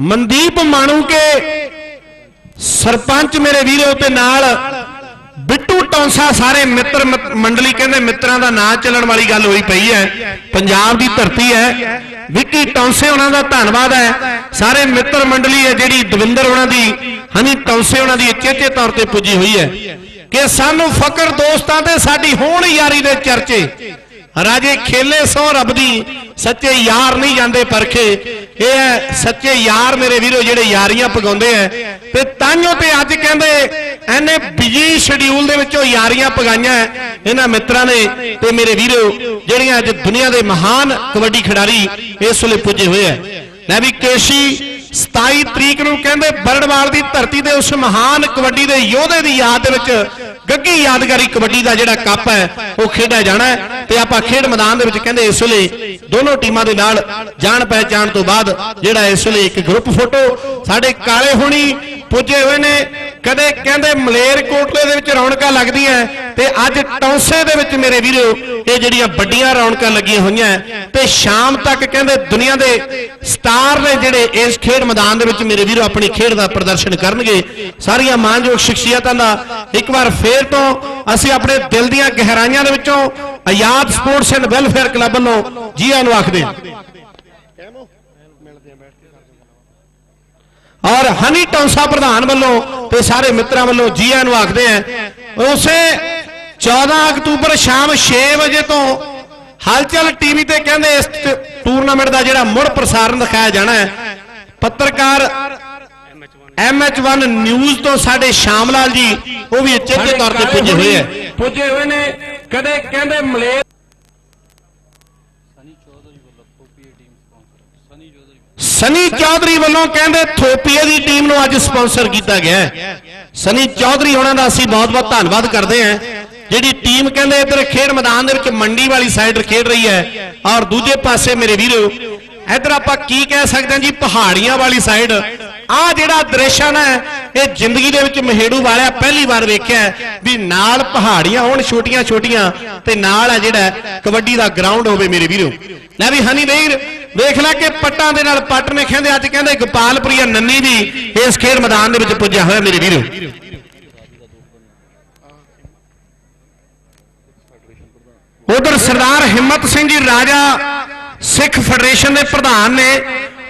ਮਨਦੀਪ ਮਾਣੂ ਕੇ ਸਰਪੰਚ ਮੇਰੇ ਵੀਰੋ ਤੇ ਨਾਲ ਬਿੱਟੂ ਟੌਂਸਾ ਸਾਰੇ ਮਿੱਤਰ ਮੰਡਲੀ ਕਹਿੰਦੇ ਮਿੱਤਰਾਂ ਦਾ ਨਾਂ ਚੱਲਣ ਵਾਲੀ ਗੱਲ ਹੋਈ ਪਈ ਹੈ। ਪੰਜਾਬ ਦੀ ਧਰਤੀ ਹੈ। ਵਿੱਕੀ ਟੌਂਸੇ ਉਹਨਾਂ ਦਾ ਧੰਨਵਾਦ ਹੈ। ਸਾਰੇ ਮਿੱਤਰ ਮੰਡਲੀ ਹੈ ਜਿਹੜੀ ਦਵਿੰਦਰ ਉਹਨਾਂ ਦੀ, ਹਨੀ ਟੌਂਸੇ ਉਹਨਾਂ ਦੀ ਚੇਚੇ ਤੌਰ ਤੇ ਪੁੱਜੀ ਹੋਈ ਹੈ। ਕਿ ਸਾਨੂੰ ਫਕਰ ਦੋਸਤਾਂ ਤੇ ਸਾਡੀ ਹੋਣ ਯਾਰੀ ਦੇ ਚਰਚੇ। ਰਾਜੇ ਖੇਲੇ ਸੋ ਰੱਬ ਦੀ, ਸੱਚੇ ਯਾਰ ਨਹੀਂ ਜਾਂਦੇ ਪਰਖੇ। ਇਹ ਹੈ ਸੱਚੇ ਯਾਰ ਮੇਰੇ ਵੀਰੋ, ਜਿਹੜੇ ਯਾਰੀਆਂ ਪਗਾਉਂਦੇ ਐ ਤੇ ਤਾਂਿਓ ਤੇ ਅੱਜ ਕਹਿੰਦੇ ਐਨੇ ਬਿਜ਼ੀ ਸ਼ਡਿਊਲ ਦੇ ਵਿੱਚੋਂ ਯਾਰੀਆਂ ਪਗਾਈਆਂ ਇਹਨਾਂ ਮਿੱਤਰਾਂ ਨੇ ਤੇ ਮੇਰੇ ਵੀਰੋ, ਜਿਹੜੀਆਂ ਅੱਜ ਦੁਨੀਆ ਦੇ ਮਹਾਨ ਕਬੱਡੀ ਖਿਡਾਰੀ ਇਸ ਵੇਲੇ ਪੁੱਜੇ ਹੋਏ ਐ। ਮੈਂ ਵੀ ਕੇਸ਼ੀ 27 ਤਰੀਕ ਨੂੰ ਕਹਿੰਦੇ, ਬਰੜਵਾਲ ਦੀ ਧਰਤੀ ਦੇ ਉਸ ਮਹਾਨ ਕਬੱਡੀ ਦੇ ਯੋਧੇ ਦੀ ਯਾਦ ਦੇ ਵਿੱਚ ਗੱਗੀ ਯਾਦਗਾਰੀ ਕਬੱਡੀ ਦਾ ਜਿਹੜਾ ਕੱਪ ਹੈ ਉਹ ਖੇਡਿਆ ਜਾਣਾ ਤੇ ਆਪਾਂ ਖੇਡ ਮੈਦਾਨ ਦੇ ਵਿੱਚ ਕਹਿੰਦੇ ਇਸ ਵੇਲੇ ਦੋਨੋਂ ਟੀਮਾਂ ਦੇ ਨਾਲ ਜਾਣ ਪਹਿਚਾਣ ਤੋਂ ਬਾਅਦ ਜਿਹੜਾ ਇਸ ਵੇਲੇ ਇੱਕ ਗਰੁੱਪ ਫੋਟੋ ਸਾਡੇ ਕਾਲੇ ਹੁਣੀ ਪੁੱਜੇ ਹੋਏ ਨੇ। ਕਦੇ ਕਹਿੰਦੇ ਮਲੇਰ ਕੋਟਲੇ ਦੇ ਵਿੱਚ ਰੌਣਕਾਂ ਲੱਗਦੀਆਂ ਤੇ ਅੱਜ ਟੌਂਸੇ ਦੇ ਵਿੱਚ ਮੇਰੇ ਵੀਰੋ, ਇਹ ਜਿਹੜੀਆਂ ਵੱਡੀਆਂ ਰੌਣਕਾਂ ਲੱਗੀਆਂ ਹੋਈਆਂ ਤੇ ਸ਼ਾਮ ਤੱਕ ਕਹਿੰਦੇ ਦੁਨੀਆ ਦੇ ਸਟਾਰ ਨੇ ਜਿਹੜੇ ਇਸ ਖੇਡ ਮੈਦਾਨ ਦੇ ਵਿੱਚ ਮੇਰੇ ਵੀਰੋ ਆਪਣੀ ਖੇਡ ਦਾ ਪ੍ਰਦਰਸ਼ਨ ਕਰਨਗੇ, ਸਾਰੀਆਂ ਮਾਨਯੋਗ ਸ਼ਖਸੀਅਤਾਂ ਦਾ ਇੱਕ ਵਾਰ ਫੇਰ ਤੋਂ ਅਸੀਂ ਆਪਣੇ ਦਿਲ ਦੀਆਂ ਗਹਿਰਾਈਆਂ ਦੇ ਵਿੱਚੋਂ Azad sports and welfare club ਵੱਲੋਂ ਜੀਆਂ ਨੂੰ ਆਖਦੇ ਹਾਂ। ਔਰ ਹਨੀ ਟੌਂਸਾ ਪ੍ਰਧਾਨ ਵੱਲੋਂ ਤੇ ਸਾਰੇ ਮਿੱਤਰਾਂ ਵੱਲੋਂ ਜੀ ਆਇਆਂ ਨੂੰ ਆਖਦੇ ਆ। ਉਸੇ 14 ਅਕਤੂਬਰ ਸ਼ਾਮ 6 ਵਜੇ ਤੋਂ ਹਲਚਲ ਟੀਵੀ ਤੇ ਕਹਿੰਦੇ ਇਸ ਟੂਰਨਾਮੈਂਟ ਦਾ ਜਿਹੜਾ ਮੁੜ ਪ੍ਰਸਾਰਣ ਦਿਖਾਇਆ ਜਾਣਾ ਹੈ। ਪੱਤਰਕਾਰ MH1 ਨਿਊਜ਼ ਤੋਂ ਸਾਡੇ ਸ਼ਾਮ ਲਾਲ ਜੀ ਉਹ ਵੀ ਚੇਤੇ ਤੌਰ ਤੇ ਪੁੱਜੇ ਹੋਏ ਆ। ਪੁੱਜੇ ਹੋਏ ਨੇ। ਕਦੇ ਕਹਿੰਦੇ ਮਲੇ ਸਨੀ ਚੌਧਰੀ ਵੱਲੋਂ ਕਹਿੰਦੇ ਥੋਪੀਏ ਦੀ ਟੀਮ ਨੂੰ ਅੱਜ ਸਪਾਂਸਰ ਕੀਤਾ ਗਿਆ ਹੈ। ਸਨੀ ਚੌਧਰੀ ਉਹਨਾਂ ਦਾ ਅਸੀਂ ਬਹੁਤ-ਬਹੁਤ ਧੰਨਵਾਦ ਕਰਦੇ ਹਾਂ। ਜਿਹੜੀ ਟੀਮ ਕਹਿੰਦੇ ਇੱਧਰ ਖੇਡ ਮੈਦਾਨ ਦੇ ਵਿੱਚ ਮੰਡੀ ਵਾਲੀ ਸਾਈਡ ਖੇਡ ਰਹੀ ਹੈ ਔਰ ਦੂਜੇ ਪਾਸੇ ਮੇਰੇ ਵੀਰੋ, ਇੱਧਰ ਆਪਾਂ ਕੀ ਕਹਿ ਸਕਦੇ ਹਾਂ ਜੀ, ਪਹਾੜੀਆਂ ਵਾਲੀ ਸਾਈਡ ਆਹ ਜਿਹੜਾ ਦ੍ਰਿਸ਼ ਆ ਨਾ, ਇਹ ਜ਼ਿੰਦਗੀ ਦੇ ਵਿੱਚ ਮਹੇੜੂ ਵਾਲਿਆ ਪਹਿਲੀ ਵਾਰ ਵੇਖਿਆ ਵੀ ਨਾਲ ਪਹਾੜੀਆਂ ਹੋਣ ਛੋਟੀਆਂ ਛੋਟੀਆਂ ਤੇ ਨਾਲ ਆ ਜਿਹੜਾ ਕਬੱਡੀ ਦਾ ਗਰਾਊਂਡ ਹੋਵੇ ਮੇਰੇ ਵੀਰੋ। ਲੈ ਵੀ ਹਨੀ ਵੀਰ ਵੇਖ ਲੈ ਕਿ ਪੱਟਾਂ ਦੇ ਨਾਲ ਪੱਟ ਨੇ ਕਹਿੰਦੇ, ਅੱਜ ਕਹਿੰਦੇ ਗੋਪਾਲਪੁਰੀਆ ਨੰਨੀ ਜੀ ਇਸ ਖੇਡ ਮੈਦਾਨ ਦੇ ਵਿੱਚ ਪੁੱਜਿਆ ਹੋਇਆ ਮੇਰੇ ਵੀਰੋ। ਉਧਰ ਸਰਦਾਰ ਹਿੰਮਤ ਸਿੰਘ ਜੀ, ਰਾਜਾ ਸਿੱਖ ਫੈਡਰੇਸ਼ਨ ਦੇ ਪ੍ਰਧਾਨ ਨੇ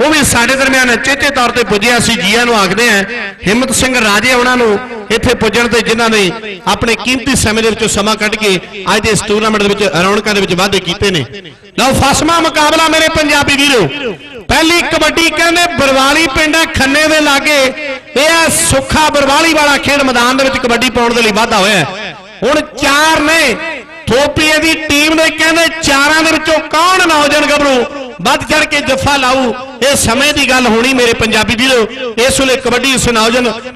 ਉਹ ਵੀ ਸਾਡੇ ਦਰਮਿਆਨ ਚੇਤੇ ਤੌਰ ਤੇ ਪੁੱਜਿਆ ਸੀ, ਜੀਆਂ ਨੂੰ ਆਖਦੇ ਆ, ਹਿੰਮਤ ਸਿੰਘ ਰਾਜੇ ਉਹਨਾਂ ਨੂੰ ਇੱਥੇ ਪੁੱਜਣ ਤੇ ਜਿਨ੍ਹਾਂ ਨੇ ਆਪਣੇ ਕੀਮਤੀ ਸਮੇਂ ਦੇ ਵਿੱਚੋਂ ਸਮਾਂ ਕੱਢ ਕੇ ਅੱਜ ਦੇ ਇਸ ਟੂਰਨਾਮੈਂਟ ਦੇ ਵਿੱਚ ਰੌਣਕਾਂ ਦੇ ਵਿੱਚ ਵਾਧੇ ਕੀਤੇ ਨੇ। ਲਓ, ਫਸਮਾ ਮੁਕਾਬਲਾ ਮੇਰੇ ਪੰਜਾਬੀ ਵੀਰੋ। ਪਹਿਲੀ ਕਬੱਡੀ ਕਹਿੰਦੇ ਬਰਵਾਲੀ ਪਿੰਡ ਹੈ ਖੰਨੇ ਦੇ ਲਾਗੇ। ਇਹ ਹੈ ਸੁੱਖਾ ਬਰਵਾਲੀ ਵਾਲਾ ਖੇਡ ਮੈਦਾਨ ਦੇ ਵਿੱਚ ਕਬੱਡੀ ਪਾਉਣ ਦੇ ਲਈ ਵਾਧਾ ਹੋਇਆ ਹੁਣ ਚਾਰ ਨੇ, ਥੋਪੀਏ ਦੀ ਟੀਮ ਨੇ ਕਹਿੰਦੇ ਚਾਰਾਂ ਦੇ ਵਿੱਚੋਂ ਕੌਣ ਨੌਜਵਾਨ ਗੱਭਰੂ? ਵੱਧ ਚੜ ਕੇ ਜੱਫਾ ਲਾਊ। ਇਹ ਸਮੇਂ ਦੀ ਗੱਲ ਹੋਣੀ ਮੇਰੇ ਪੰਜਾਬੀ ਵੀਰੋ। ਇਸ ਵੇਲੇ ਕਬੱਡੀ ਇਸ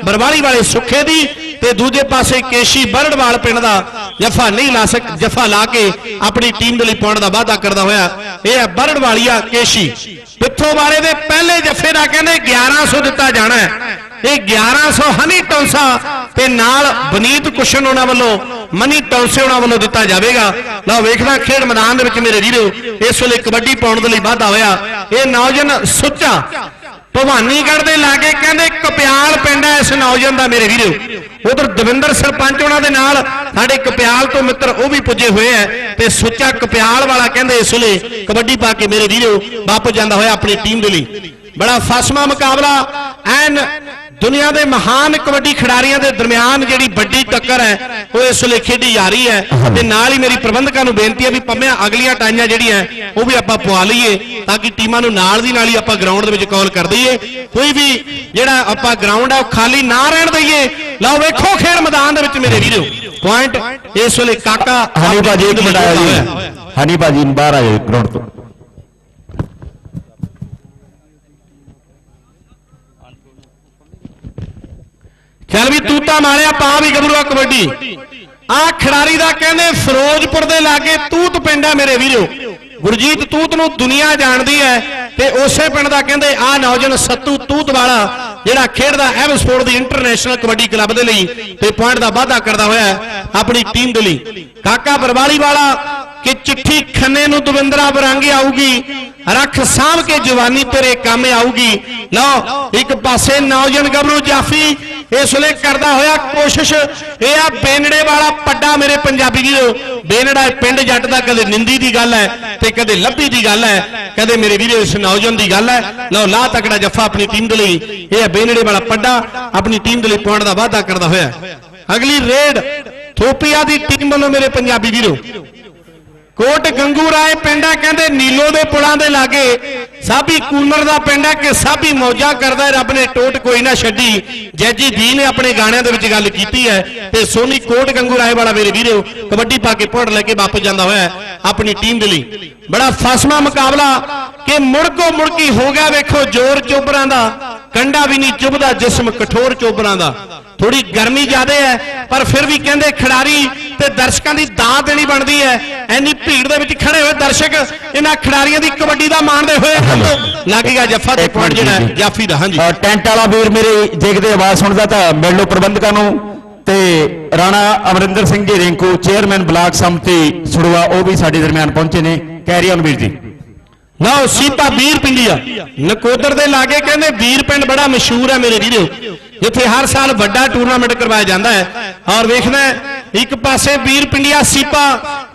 ਬਰਵਾਲੀ ਵਾਲੇ ਸੁੱਖੇ ਦੀ ਤੇ ਦੂਜੇ ਪਾਸੇ ਕੇਸ਼ੀ ਬਰੜਵਾਲ ਪਿੰਡ ਦਾ ਜੱਫਾ ਨਹੀਂ ਲਾ ਸਕ, ਜੱਫਾ ਲਾ ਕੇ ਆਪਣੀ ਟੀਮ ਦੇ ਲਈ ਪਾਉਣ ਦਾ ਵਾਅਦਾ ਕਰਦਾ ਹੋਇਆ। ਇਹ ਹੈ ਬਰੜਵਾਲੀਆ ਕੇਸ਼ੀ। ਪਿੱਥੋਂ ਵਾਲੇ ਦੇ ਪਹਿਲੇ ਜੱਫੇ ਦਾ ਕਹਿੰਦੇ 1100 ਦਿੱਤਾ ਜਾਣਾ ਹੈ। ਇਹ 1100 ਹਨੀ ਟੌਂਸਾ ਤੇ ਨਾਲ ਬਨੀਤ ਕੁਸ਼ਨ ਉਹਨਾਂ ਵੱਲੋਂ, ਮਨੀ ਟੌਂਸੇ ਉਹਨਾਂ ਵੱਲੋਂ ਦਿੱਤਾ ਜਾਵੇਗਾ। ਲਓ, ਵੇਖਣਾ ਖੇਡ ਮੈਦਾਨ ਦੇ ਵਿੱਚ ਮੇਰੇ ਵੀਰੋ, ਇਸ ਵੇਲੇ ਕਬੱਡੀ ਪਾਉਣ ਦੇ ਲਈ ਵਾਧਾ ਹੋਇਆ। ਇਹ ਨੌਜਵਾਨ ਸੁੱਚਾ ਭਵਾਨੀਗੜ੍ਹ ਦੇ ਲਾਗੇ ਕਹਿੰਦੇ ਕਪਿਆਲ ਪਿੰਡ ਹੈ ਇਸ ਨੌਜਵਾਨ ਦਾ ਮੇਰੇ ਵੀਰੋ। ਉਧਰ ਦਵਿੰਦਰ ਸਰਪੰਚ ਉਹਨਾਂ ਦੇ ਨਾਲ, ਸਾਡੇ ਕਪਿਆਲ ਤੋਂ ਮਿੱਤਰ ਉਹ ਵੀ ਪੁੱਜੇ ਹੋਏ ਐ ਤੇ ਸੁੱਚਾ ਕਪਿਆਲ ਵਾਲਾ ਕਹਿੰਦੇ ਇਸ ਵੇਲੇ ਕਬੱਡੀ ਪਾ ਕੇ ਮੇਰੇ ਵੀਰੋ ਵਾਪਸ ਜਾਂਦਾ ਹੋਇਆ ਆਪਣੀ ਟੀਮ ਦੇ ਲਈ। ਬੜਾ ਫਸਮਾ ਮੁਕਾਬਲਾ ਐਨ ਦੁਨੀਆ ਦੇ ਮਹਾਨ ਕਬੱਡੀ ਖਿਡਾਰੀਆਂ ਦੇ ਦਰਮਿਆਨ ਜਿਹੜੀ ਵੱਡੀ ਟੱਕਰ ਹੈ ਉਹ ਇਸ ਵੇਲੇ ਖੇਡੀ ਜਾ ਰਹੀ ਹੈ ਤੇ ਨਾਲ ਹੀ ਮੇਰੀ ਪ੍ਰਬੰਧਕਾਂ ਨੂੰ ਬੇਨਤੀ ਹੈ ਵੀ ਪੰਮਿਆਂ ਅਗਲੀਆਂ ਟਾਈਆਂ ਜਿਹੜੀਆਂ ਉਹ ਵੀ ਆਪਾਂ ਪਵਾ ਲਈਏ ਤਾਂ ਕਿ ਟੀਮਾਂ ਨੂੰ ਨਾਲ ਦੀ ਨਾਲ ਹੀ ਆਪਾਂ ਗਰਾਊਂਡ ਦੇ ਵਿੱਚ ਕਾਲ ਕਰ ਦਈਏ। ਕੋਈ ਵੀ ਜਿਹੜਾ ਆਪਾਂ ਗਰਾਊਂਡ ਹੈ ਉਹ ਖਾਲੀ ਨਾ ਰਹਿਣ ਦਈਏ। ਲਓ ਵੇਖੋ ਖੇਡ ਮੈਦਾਨ ਦੇ ਵਿੱਚ ਮੇਰੇ ਵੀਰੋ। ਪੁਆਇੰਟ ਇਸ ਵੇਲੇ ਕਾਕਾ ਹਨੀ ਭਾਜੀ ਇੱਕ ਮਿੰਟ ਆਇਆ। ਜੀ। ਹਨੀ ਭਾਜੀ ਬਾਹਰ ਆਇਓ ਗਰਾਊਂਡ ਤੋਂ। ਚੱਲ ਵੀ ਤੂਤਾ ਮਾਰਿਆ, ਪਾ ਵੀ ਗੱਭਰੂਆ ਕਬੱਡੀ। ਆ ਖਿਡਾਰੀ ਦਾ ਕਹਿੰਦੇ ਫਿਰੋਜ਼ਪੁਰ ਦੇ ਲਾਗੇ ਤੂਤ ਪਿੰਡ ਹੈ ਮੇਰੇ ਵੀਰੋ। ਗੁਰਜੀਤ ਤੂਤ ਨੂੰ ਦੁਨੀਆ ਜਾਣਦੀ ਹੈ ਤੇ ਉਸੇ ਪਿੰਡ ਦਾ ਕਹਿੰਦੇ ਆ ਨੌਜਵਾਨ ਸੱਤੂ ਤੂਤ ਵਾਲਾ, ਜਿਹੜਾ ਖੇਡਦਾ ਐਮ ਸਪੋਰਟ ਦੀ ਇੰਟਰਨੈਸ਼ਨਲ ਕਬੱਡੀ ਕਲੱਬ ਦੇ ਲਈ ਤੇ ਪੁਆਇੰਟ ਦਾ ਵਾਅਦਾ ਕਰਦਾ ਹੋਇਆ ਆਪਣੀ ਟੀਮ ਦੇ ਲਈ। ਕਾਕਾ ਬਰਵਾਲੀ ਵਾਲਾ ਕਿ ਚਿੱਠੀ ਖੰਨੇ ਨੂੰ ਦਵਿੰਦਰਾ ਬਰਾਂਗੀ ਆਊਗੀ, ਰੱਖ ਸਾਂਭ ਕੇ ਜਵਾਨੀ ਤੇਰੇ ਕੰਮ ਆਊਗੀ। ਲਓ, ਇੱਕ ਪਾਸੇ ਨੌਜਵਾਨ ਗਬਰੂ ਜਾਫੀ ਇਸ ਵੇਲੇ ਕਰਦਾ ਹੋਇਆ ਕੋਸ਼ਿਸ਼, ਇਹ ਆ ਬੇਨੜੇ ਵਾਲਾ ਪੱਡਾ ਮੇਰੇ ਪੰਜਾਬੀ ਵੀਰੋ ਬੇਨੜਾ ਪਿੰਡ ਜੱਟ ਦਾ ਕਦੇ ਨਿੰਦੀ ਦੀ ਗੱਲ ਹੈ ਤੇ ਕਦੇ ਲੱਭੀ ਦੀ ਗੱਲ ਹੈ, ਕਦੇ ਮੇਰੇ ਵੀਰੋ ਇਸ ਨੌਜਵਾਨ ਦੀ ਗੱਲ ਹੈ। ਲਓ, ਲਾ ਤਕੜਾ ਜੱਫਾ ਆਪਣੀ ਟੀਮ ਦੇ ਲਈ। ਇਹ ਆ ਬੇਨੜੇ ਵਾਲਾ ਪੱਡਾ ਆਪਣੀ ਟੀਮ ਦੇ ਲਈ ਪੁਆਇੰਟ ਦਾ ਵਾਅਦਾ ਕਰਦਾ ਹੋਇਆ। ਅਗਲੀ ਰੇਡ ਥੋਪੀਆ ਦੀ ਟੀਮ ਵੱਲੋਂ ਮੇਰੇ ਪੰਜਾਬੀ ਵੀਰੋ। ਕੋਟ ਗੰਗੂ ਰਾਏ ਪਿੰਡਾ ਕਹਿੰਦੇ ਨੀਲੋ ਦੇ ਪੁਲਾਂ ਦੇ ਲਾਗੇ ਸਾਬੀ ਕੂਨਰ ਦਾ ਪਿੰਡਾ ਕਿ ਸਾਬੀ ਮੌਜਾ ਕਰਦਾ ਰੱਬ ਨੇ ਟੋਟ ਕੋਈ ਨਾ ਛੱਡੀ। ਜੈਜੀ ਦੀ ਨੇ ਆਪਣੇ ਗਾਣਿਆਂ ਦੇ ਵਿੱਚ ਗੱਲ ਕੀਤੀ ਹੈ ਤੇ ਸੋਨੀ ਕੋਟ ਗੰਗੂ ਰਾਏ ਵਾਲਾ ਮੇਰੇ ਵੀਰੋ, ਕਬੱਡੀ ਪਾ ਕੇ ਪੁਆਇੰਟ ਲੈ ਕੇ ਵਾਪਸ ਜਾਂਦਾ ਹੋਇਆ ਆਪਣੀ ਟੀਮ ਦੇ ਲਈ। ਬੜਾ ਫਸਮਾ ਮੁਕਾਬਲਾ ਕਿ ਮੁੜਕੋ ਮੁੜਕੀ ਹੋ ਗਿਆ ਵੇਖੋ, ਜ਼ੋਰ ਚੋਬਰਾਂ ਦਾ, ਕੰਡਾ ਵੀ ਨਹੀਂ ਚੁੱਭਦਾ ਜਿਸਮ ਕਠੋਰ ਚੋਬਰਾਂ ਦਾ। ਥੋੜੀ ਗਰਮੀ ਜ਼ਿਆਦੇ ਹੈ, ਪਰ ਫਿਰ ਵੀ ਕਹਿੰਦੇ ਖਿਡਾਰੀ ਤੇ ਦਰਸ਼ਕਾਂ ਦੀ ਦਾਅ ਦੇਣੀ ਬਣਦੀ ਹੈ। ਐਨੀ ਭੀੜ ਦੇ ਵਿੱਚ ਖੜੇ ਹੋਏ ਦਰਸ਼ਕ ਇਹਨਾਂ ਖਿਡਾਰੀਆਂ ਦੀ ਕਬੱਡੀ ਦਾ ਮਾਣਦੇ ਹੋਏ ਲੱਗ ਗਿਆ ਜੱਫਾ ਤੇ ਪੁਆਇੰਟ ਜਿਹੜਾ ਜਾਫੀ ਦਾ ਹਾਂਜੀ। ਟੈਂਟ ਵਾਲਾ ਵੀਰ ਮੇਰੇ ਜੇਕਦੇ ਆਵਾਜ਼ ਸੁਣਦਾ ਤਾਂ ਮਿਲ ਪ੍ਰਬੰਧਕਾਂ ਨੂੰ ਤੇ ਰਾਣਾ ਅਮਰਿੰਦਰ ਸਿੰਘ ਜੀ ਰਿੰਕੂ ਚੇਅਰਮੈਨ ਬਲਾਕ ਸੰਮਤੀ ਸੁੜਵਾ ਉਹ ਵੀ ਸਾਡੇ ਦਰਮਿਆਨ ਪਹੁੰਚੇ ਨੇ। ਕੈਰੀ ਔਨ ਵੀਰ ਜੀ। ਲਓ ਸੀਪਾ ਵੀਰ ਪਿੰਡੀਆ ਨਕੋਦਰ ਦੇ ਲਾਗੇ ਕਹਿੰਦੇ ਵੀਰ ਪਿੰਡ ਬੜਾ ਮਸ਼ਹੂਰ ਹੈ ਮੇਰੇ ਵੀਰੋ ਜਿੱਥੇ ਹਰ ਸਾਲ ਵੱਡਾ ਟੂਰਨਾਮੈਂਟ ਕਰਵਾਇਆ ਜਾਂਦਾ ਹੈ। ਔਰ ਵੇਖਣਾ ਇੱਕ ਪਾਸੇ ਵੀਰ ਪਿੰਡੀਆ ਸੀਪਾ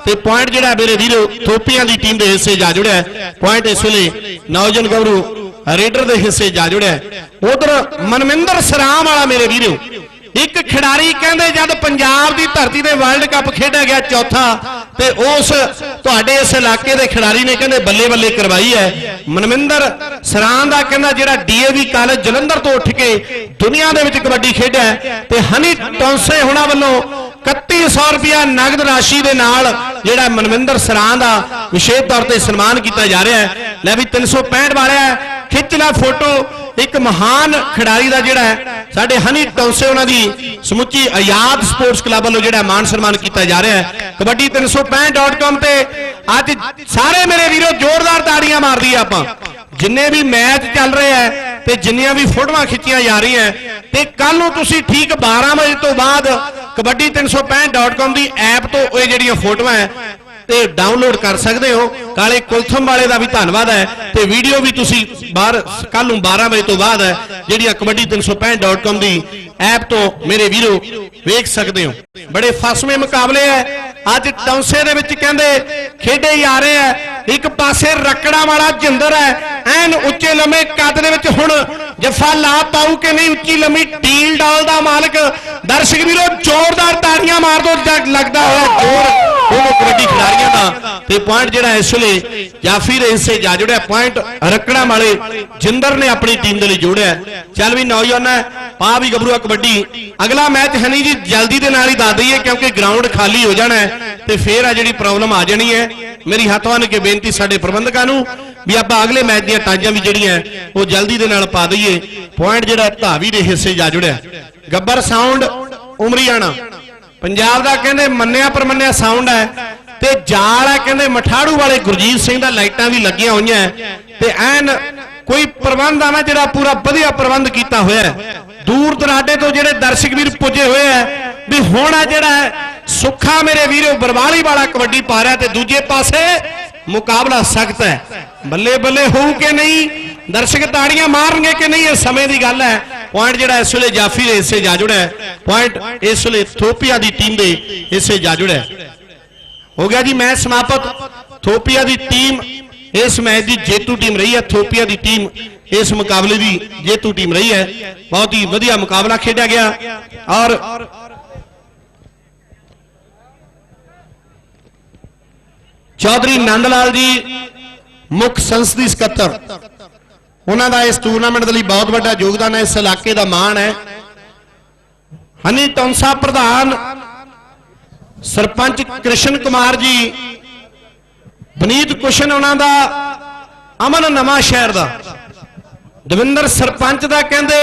ਤੇ ਪੁਆਇੰਟ ਜਿਹੜਾ ਮੇਰੇ ਵੀਰੋ, ਥੋਪੀਆਂ ਦੀ ਟੀਮ ਦੇ ਹਿੱਸੇ ਜਾ ਜੁੜਿਆ ਪੁਆਇੰਟ ਇਸ ਵੇਲੇ ਨੌਜਨ ਗਵਰੂ ਰੇਡਰ ਦੇ ਹਿੱਸੇ ਜਾ ਜੁੜਿਆ ਉਧਰ ਮਨਮਿੰਦਰ ਸਰਾਮ ਵਾਲਾ ਮੇਰੇ ਵੀਰੋ, ਇੱਕ ਖਿਡਾਰੀ ਕਹਿੰਦੇ ਜਦ ਪੰਜਾਬ ਦੀ ਧਰਤੀ ਤੇ ਵਰਲਡ ਕੱਪ ਖੇਡਿਆ ਗਿਆ ਚੌਥਾ, ਤੇ ਉਸ ਤੁਹਾਡੇ ਇਸ ਇਲਾਕੇ ਦੇ ਖਿਡਾਰੀ ਨੇ ਕਹਿੰਦੇ ਬੱਲੇ ਬੱਲੇ ਕਰਵਾਈ ਹੈ। ਮਨਮਿੰਦਰ ਸਰਾਂ ਦਾ ਕਹਿੰਦਾ ਜਿਹੜਾ ਡੀਏਵੀ ਕਾਲਜ ਜਲੰਧਰ ਤੋਂ ਉੱਠ ਕੇ ਦੁਨੀਆ ਦੇ ਵਿੱਚ ਕਬੱਡੀ ਖੇਡਿਆ ਤੇ ਹਨੀ ਟੌਂਸੇ ਹੁਣਾਂ ਵੱਲੋਂ 3100 ਰੁਪਿਆ ਨਗਦ ਰਾਸ਼ੀ ਦੇ ਨਾਲ ਜਿਹੜਾ ਮਨਵਿੰਦਰ ਸਰਾਂ ਦਾ ਵਿਸ਼ੇਸ਼ ਤੌਰ ਤੇ ਸਨਮਾਨ ਕੀਤਾ ਜਾ ਰਿਹਾ ਹੈ। ਲੈ ਵੀ 365 ਵਾਲਿਆ ਖਿੱਚ ਲੈ ਫੋਟੋ। ਇੱਕ ਮਹਾਨ ਖਿਡਾਰੀ ਦਾ ਜਿਹੜਾ ਹੈ, ਸਾਡੇ ਹਨੀ ਟੌਂਸੇ ਉਹਨਾਂ ਦੀ ਸਮੁੱਚੀ ਆਜ਼ਾਦ ਸਪੋਰਟਸ ਕਲੱਬ ਵੱਲੋਂ ਜਿਹੜਾ ਮਾਨ ਸਨਮਾਨ ਕੀਤਾ ਜਾ ਰਿਹਾ ਹੈ। ਕਬੱਡੀ 365.com ਤੇ ਅੱਜ ਸਾਰੇ ਮੇਰੇ ਵੀਰੋ ਜ਼ੋਰਦਾਰ ਤਾੜੀਆਂ ਮਾਰਦੀ ਆ ਆਪਾਂ। ਜਿੰਨੇ ਵੀ ਮੈਚ ਚੱਲ ਰਹੇ ਆ ਤੇ ਜਿੰਨੀਆਂ ਵੀ ਫੋਟੋਆਂ ਖਿੱਚੀਆਂ ਜਾ ਰਹੀਆਂ ਤੇ ਕੱਲ ਨੂੰ ਤੁਸੀਂ ਠੀਕ 12 ਵਜੇ ਤੋਂ ਬਾਅਦ ਕਬੱਡੀ 365.com ਦੀ ਐਪ ਤੋਂ ਇਹ ਜਿਹੜੀਆਂ ਫੋਟੋਆਂ ਹੈ, ਤੇ ਡਾਊਨਲੋਡ ਕਰ ਸਕਦੇ ਹੋ। ਕਾਲੇ ਕੁਲਥਮ ਵਾਲੇ ਦਾ ਵੀ ਧੰਨਵਾਦ ਹੈ ਤੇ ਵੀਡੀਓ ਵੀ ਤੁਸੀਂ ਬਾਹਰ ਕੱਲ ਨੂੰ 12 ਵਜੇ ਤੋਂ ਬਾਅਦ ਹੈ, ਜਿਹੜੀਆਂ ਕਬੱਡੀ 365.com ਦੀ ਐਪ ਤੋਂ ਮੇਰੇ ਵੀਰੋ ਵੇਖ ਸਕਦੇ ਹੋ। ਬੜੇ ਫਸਵੇਂ ਮੁਕਾਬਲੇ ਹੈ। ਅੱਜ ਟੌਂਸੇ ਦੇ ਵਿੱਚ ਕਹਿੰਦੇ ਖੇਡੇ ਜਾ ਰਹੇ ਹੈ। ਇੱਕ ਪਾਸੇ ਰੱਕੜਾ ਵਾਲਾ ਜਿੰਦਰ ਹੈ, ਐਨ ਉੱਚੇ ਲੰਮੇ ਕੱਦ ਦੇ ਵਿੱਚ ਹੁਣ ਜੱਫਾ ਲਾ ਪਾਉ ਕਿ ਨਹੀਂ, ਉੱਚੀ ਲੰਮੀ ਟੀਲ ਡਾਲ ਦਾ ਮਾਲਕ। ਦਰਸ਼ਕ ਵੀਰੋ, ਜ਼ੋਰਦਾਰ ਤਾੜੀਆਂ ਮਾਰ ਦੋ ਲੱਗਦਾ ਹੋਇਆ ਜ਼ੋਰ, ਉਹ ਕਬੱਡੀ ਖਿਡਾਰੀਆਂ ਦਾ। ਤੇ ਪੁਆਇੰਟ ਜਿਹੜਾ ਇਸ ਵੇਲੇ ਜਾਫੀ ਦੇ ਹਿੱਸੇ ਜਾ ਜੁੜਿਆ ਪੁਆਇੰਟ ਰੱਕੜਾ ਵਾਲੇ ਜਿੰਦਰ ਨੇ ਆਪਣੀ ਟੀਮ ਦੇ ਲਈ ਜੋੜਿਆ। ਚੱਲ ਵੀ ਨੌਜਵਾਨਾਂ ਪਾ ਵੀ ਗੱਭਰੂਆ ਕਬੱਡੀ। ਅਗਲਾ ਮੈਚ ਹਨੀ ਜੀ ਜਲਦੀ ਦੇ ਨਾਲ ਹੀ ਦੱਸ ਦਈਏ, ਕਿਉਂਕਿ ਗਰਾਊਂਡ ਖਾਲੀ ਹੋ ਜਾਣਾ ਹੈ। ਤੇ ਫੇਰ ਆ ਜਿਹੜੀ ਪ੍ਰੋਬਲਮ ਆ ਜਾਣੀ ਹੈ। ਮੇਰੀ ਹੱਥ ਬੰਨ੍ਹ ਕੇ ਬੇਨਤੀ ਸਾਡੇ ਪ੍ਰਬੰਧਕਾਂ ਨੂੰ ਵੀ ਆਪਾਂ ਅਗਲੇ ਮੈਚ ਦੀਆਂ ਟਾਜਾਂ ਵੀ ਜਿਹੜੀਆਂ ਉਹ ਜਲਦੀ ਦੇ ਨਾਲ ਪਾ ਦਈਏ। ਪੁਆਇੰਟ ਜਿਹੜਾ ਧਾਵੀ ਦੇ ਹਿੱਸੇ ਜਾ ਜੁੜਿਆ। ਗੱਬਰ ਸਾਊਂਡ ਉਮਰੀਆਣਾ। ਪੰਜਾਬ ਦਾ ਕਹਿੰਦੇ ਮੰਨਿਆ ਪਰਮੰਨਿਆ ਸਾਊਂਡ ਹੈ ਤੇ ਜਾਲ ਹੈ ਕਹਿੰਦੇ ਮਠਾੜੂ ਵਾਲੇ ਗੁਰਜੀਤ ਸਿੰਘ ਦਾ ਲਾਈਟਾਂ ਵੀ ਲੱਗੀਆਂ ਹੋਈਆਂ ਤੇ ਐਨ ਕੋਈ ਪ੍ਰਬੰਧ ਆ ਨਾ ਜਿਹੜਾ ਪੂਰਾ ਵਧੀਆ ਪ੍ਰਬੰਧ ਕੀਤਾ ਹੋਇਆ ਹੈ। ਦੂਰ ਦਰਾਡੇ ਤੋਂ ਜਿਹੜੇ ਦਰਸ਼ਕ ਵੀਰ ਪੁੱਜੇ ਹੋਏ ਹੈ ਵੀ ਹੁਣ ਆ ਜਿਹੜਾ ਹੈ ਸੁੱਖਾ ਮੇਰੇ ਵੀਰੋ, ਬਰਵਾਲੀ ਵਾਲਾ ਕਬੱਡੀ ਪਾ ਰਿਹਾ ਤੇ ਦੂਜੇ ਪਾਸੇ ਮੁਕਾਬਲਾ ਸਖਤ ਹੈ। ਬੱਲੇ ਬੱਲੇ ਹੋਊ ਕਿ ਨਹੀਂ? ਦਰਸ਼ਕ ਤਾੜੀਆਂ ਮਾਰਨਗੇ ਕਿ ਨਹੀਂ? ਇਹ ਸਮੇਂ ਦੀ ਗੱਲ ਹੈ। ਪੁਆਇੰਟ ਜਿਹੜਾ ਇਸ ਵੇਲੇ ਜਾਫੀ ਦੇ ਹਿੱਸੇ ਜਾ ਜੁੜਿਆ ਪੁਆਇੰਟ ਇਸ ਵੇਲੇ ਥੋਪੀਆ ਦੀ ਟੀਮ ਦੇ ਹਿੱਸੇ ਜਾ ਜੁੜਿਆ ਹੋ ਗਿਆ ਜੀ ਮੈਚ ਸਮਾਪਤ। ਥੋਪੀਆ ਦੀ ਟੀਮ ਇਸ ਮੈਚ ਦੀ ਜੇਤੂ ਟੀਮ ਰਹੀ ਹੈ। ਥੋਪੀਆ ਦੀ ਟੀਮ ਇਸ ਮੁਕਾਬਲੇ ਦੀ ਜੇਤੂ ਟੀਮ ਰਹੀ ਹੈ। ਬਹੁਤ ਹੀ ਵਧੀਆ ਮੁਕਾਬਲਾ ਖੇਡਿਆ ਗਿਆ। ਔਰ ਚੌਧਰੀ ਨੰਦ ਲਾਲ ਜੀ, ਮੁੱਖ ਸੰਸਦੀ ਸਕੱਤਰ। ਉਹਨਾਂ ਦਾ ਇਸ ਟੂਰਨਾਮੈਂਟ ਦੇ ਲਈ ਬਹੁਤ ਵੱਡਾ ਯੋਗਦਾਨ ਹੈ, ਇਸ ਇਲਾਕੇ ਦਾ ਮਾਣ ਹੈ। ਹਨੀ ਟੌਂਸਾ ਪ੍ਰਧਾਨ ਸਰਪੰਚ ਕ੍ਰਿਸ਼ਨ ਕੁਮਾਰ ਜੀ, ਬਨੀਤ ਕੁਸ਼ਨ ਉਹਨਾਂ ਦਾ ਅਮਨ ਨਵਾਂ ਸ਼ਹਿਰ ਦਾ। ਦਵਿੰਦਰ ਸਰਪੰਚ ਦਾ ਕਹਿੰਦੇ,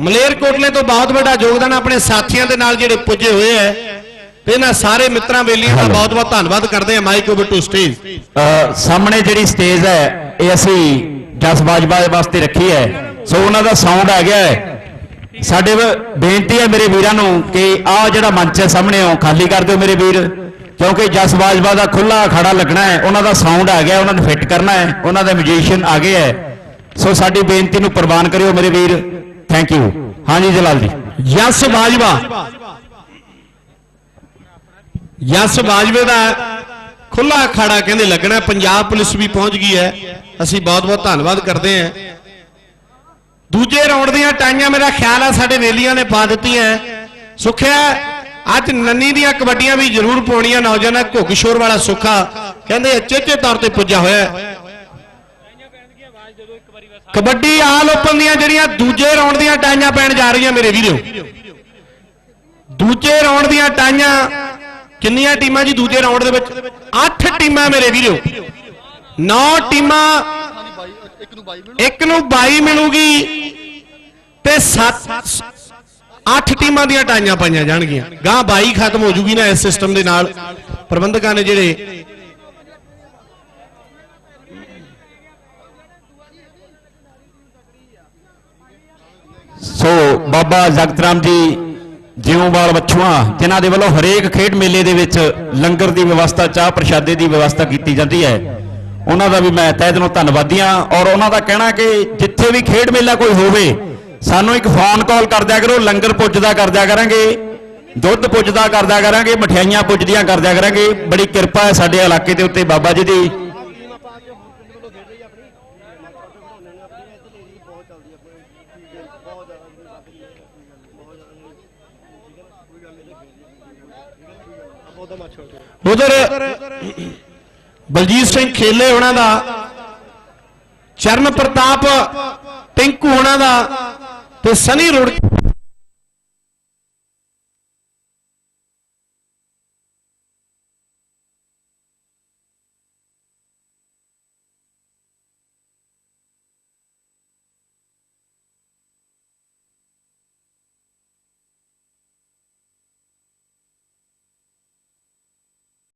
ਮਲੇਰਕੋਟਲੇ ਤੋਂ ਬਹੁਤ ਵੱਡਾ ਯੋਗਦਾਨ ਆਪਣੇ ਸਾਥੀਆਂ ਦੇ ਨਾਲ ਜਿਹੜੇ ਪੁੱਜੇ ਹੋਏ ਐ ਤੇ ਇਹਨਾਂ ਸਾਰੇ ਮਿੱਤਰਾਂ ਬੇਲੀਆਂ ਦਾ ਬਹੁਤ ਬਹੁਤ ਧੰਨਵਾਦ ਕਰਦੇ ਆ ਮਾਈਕ ਓਵਰ ਟੂ ਸਟੇਜ। ਸਾਹਮਣੇ ਜਿਹੜੀ ਸਟੇਜ ਹੈ ਇਹ ਅਸੀਂ ਜਸ ਬਾਜਵਾ ਦੇ ਵਾਸਤੇ ਰੱਖੀ ਹੈ। ਸੋ ਉਹਨਾਂ ਦਾ ਸਾਊਂਡ ਆ ਗਿਆ ਹੈ। ਸਾਡੇ ਬੇਨਤੀ ਹੈ ਮੇਰੇ ਵੀਰਾਂ ਨੂੰ ਕਿ ਆਹ ਜਿਹੜਾ ਮੰਚ ਹੈ ਸਾਹਮਣੇ ਉਹ ਖਾਲੀ ਕਰ ਦਿਓ ਮੇਰੇ ਵੀਰ। ਕਿਉਂਕਿ ਜਸ ਬਾਜਵਾ ਦਾ ਖੁੱਲਾ ਅਖਾੜਾ ਲੱਗਣਾ ਹੈ ਉਹਨਾਂ ਦਾ ਸਾਊਂਡ ਆ ਗਿਆ ਉਹਨਾਂ ਨੂੰ ਫਿੱਟ ਕਰਨਾ ਹੈ ਉਹਨਾਂ ਦੇ ਮਿਊਜ਼ੀਸ਼ੀਅਨ ਆ ਗਏ ਹੈ। ਸੋ ਸਾਡੀ ਬੇਨਤੀ ਨੂੰ ਪ੍ਰਵਾਨ ਕਰਿਓ ਮੇਰੇ ਵੀਰ। ਥੈਂਕ ਯੂ ਹਾਂਜੀ ਜਲਾਲ ਜੀ। ਯਸ ਬਾਜਵਾ। ਯਸ ਬਾਜਵੇ ਦਾ ਖੁੱਲਾ ਅਖਾੜਾ ਕਹਿੰਦੇ ਲੱਗਣਾ, ਪੰਜਾਬ ਪੁਲਿਸ ਵੀ ਪਹੁੰਚ ਗਈ ਹੈ। ਅਸੀਂ ਬਹੁਤ ਬਹੁਤ ਧੰਨਵਾਦ ਕਰਦੇ ਹਾਂ। ਦੂਜੇ ਰਾਉਂਡ ਦੀਆਂ ਟਾਈਆਂ ਮੇਰਾ ਖਿਆਲ ਆ, ਸਾਡੇ ਵੇਲੀਆਂ ਨੇ ਪਾ ਦਿੱਤੀਆਂ। ਸੁਖਿਆ, ਅੱਜ ਨੰਨੀ ਦੀਆਂ ਕਬੱਡੀਆਂ ਵੀ ਜ਼ਰੂਰ ਪਾਉਣੀਆਂ, ਨੌਜਵਾਨਾਂ ਘੁੱਗ ਸ਼ੋਰ ਵਾਲਾ ਸੁੱਖਾ ਕਹਿੰਦੇ ਚੇਚੇ ਤੌਰ ਤੇ ਪੁੱਜਾ ਹੋਇਆ। ਕਬੱਡੀ ਆਲ ਓਪਨ ਦੀਆਂ ਜਿਹੜੀਆਂ ਦੂਜੇ ਰਾਉਂਡ ਦੀਆਂ ਟਾਈਆਂ ਪੈਣ ਜਾ ਰਹੀਆਂ ਮੇਰੇ ਵੀਰੋ। ਦੂਜੇ ਰਾਉਂਡ ਦੀਆਂ ਟਾਈਆਂ ਕਿੰਨੀਆਂ ਟੀਮਾਂ ਜੀ ਦੂਜੇ ਰਾਉਂਡ ਦੇ ਵਿੱਚ? 8 ਟੀਮਾਂ ਮੇਰੇ ਵੀਰੋ। 9 ਟੀਮਾਂ ਇੱਕ ਨੂੰ 22 ਮਿਲੂਗੀ ਤੇ 7 8 ਟੀਮਾਂ ਦੀਆਂ ਟਾਈਆਂ ਪਾਈਆਂ ਜਾਣਗੀਆਂ। ਗਾਂ 22 ਖਤਮ ਹੋ ਜੂਗੀ ਨਾ ਇਸ ਸਿਸਟਮ ਦੇ ਨਾਲ। ਪ੍ਰਬੰਧਕਾਂ ਨੇ ਜਿਹੜੇ ਸੋ ਬਾਬਾ ਜਗਤ ਰਾਮ ਜੀ ਜਿਉਂਵਾਲ ਬੱਚੂਆਂ, ਜਿਨ੍ਹਾਂ ਦੇ ਵੱਲੋਂ ਹਰੇਕ ਖੇਡ ਮੇਲੇ ਦੇ ਵਿੱਚ ਲੰਗਰ ਦੀ ਵਿਵਸਥਾ, ਚਾਹ ਪ੍ਰਸ਼ਾਦੇ ਦੀ ਵਿਵਸਥਾ ਕੀਤੀ ਜਾਂਦੀ ਹੈ। ਉਹਨਾਂ ਦਾ ਵੀ ਮੈਂ ਤਹਿ ਦਿਲੋਂ ਧੰਨਵਾਦੀ ਹਾਂ ਔਰ ਉਹਨਾਂ ਦਾ ਕਹਿਣਾ ਕਿ ਜਿੱਥੇ ਵੀ ਖੇਡ ਮੇਲਾ ਕੋਈ ਹੋਵੇ, ਸਾਨੂੰ ਇੱਕ ਫੋਨ ਕਾਲ ਕਰ ਦਿਆ ਕਰੋ, ਲੰਗਰ ਪੁੱਜਦਾ ਕਰ ਦਿਆ ਕਰਾਂਗੇ, ਦੁੱਧ ਪੁੱਜਦਾ ਕਰ ਦਿਆ ਕਰਾਂਗੇ, ਮਠਿਆਈਆਂ ਪੁੱਜਦੀਆਂ ਕਰ ਦਿਆ ਕਰਾਂਗੇ। ਬੜੀ ਕਿਰਪਾ ਹੈ ਸਾਡੇ ਇਲਾਕੇ ਦੇ ਉੱਤੇ ਬਾਬਾ ਜੀ ਦੀ। ਉਧਰ ਬਲਜੀਤ ਸਿੰਘ ਖੇਲੇ ਉਹਨਾਂ ਦਾ ਚਰਨ ਪ੍ਰਤਾਪ ਟਿੰਕੂ ਉਹਨਾਂ ਦਾ ਤੇ ਸਨੀ ਰੁੜ